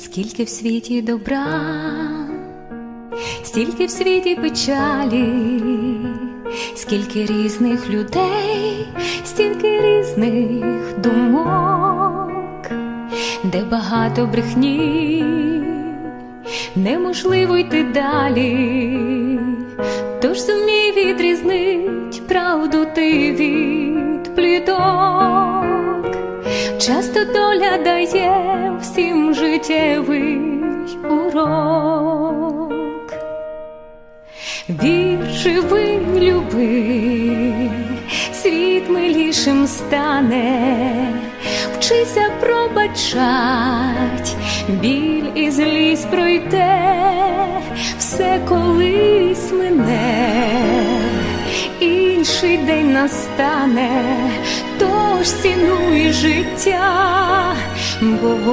Скільки в світі добра, стільки в світі печалі, скільки різних людей, стільки різних думок, де багато брехні, неможливо йти далі, тож зумій відрізнить правду ти від пліток. Часто доля дає всім життєвий урок. Вір, живи, люби, світ милішим стане, вчися пробачать, біль і злість пройде, все колись мине, інший день настане, тож цінуй життя, бо воно